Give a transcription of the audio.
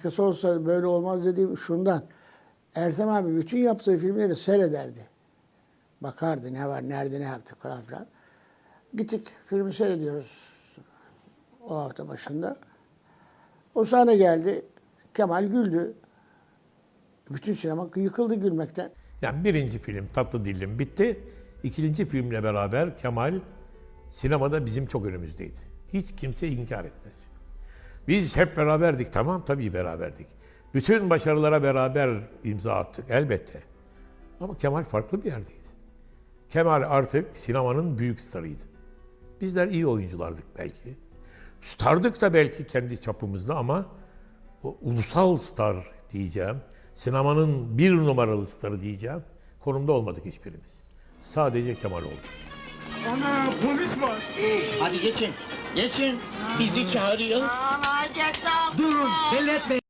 başkası olsa böyle olmaz dediğim şundan. Ertem abi bütün yaptığı filmleri seyrederdi. Bakardı ne var, nerede ne yaptık falan filan. Gittik filmi seyrediyoruz o hafta başında. O sahne geldi. Kemal güldü. Bütün sinema yıkıldı gülmekten. Yani birinci film Tatlı Dillim bitti. İkinci filmle beraber Kemal sinemada bizim çok önümüzdeydi. Hiç kimse inkar etmez. Biz hep beraberdik tamam tabii beraberdik. Bütün başarılara beraber imza attık elbette. Ama Kemal farklı bir yerdeydi. Kemal artık sinemanın büyük starıydı. Bizler iyi oyunculardık belki. Stardık da belki kendi çapımızda ama o ulusal star diyeceğim, sinemanın bir numaralı starı diyeceğim konumda olmadık hiçbirimiz. Sadece Kemal oldu. Ana polis var. Hadi geçin. Geçin. Bizi çağırıyor. Durun belli etmeyin.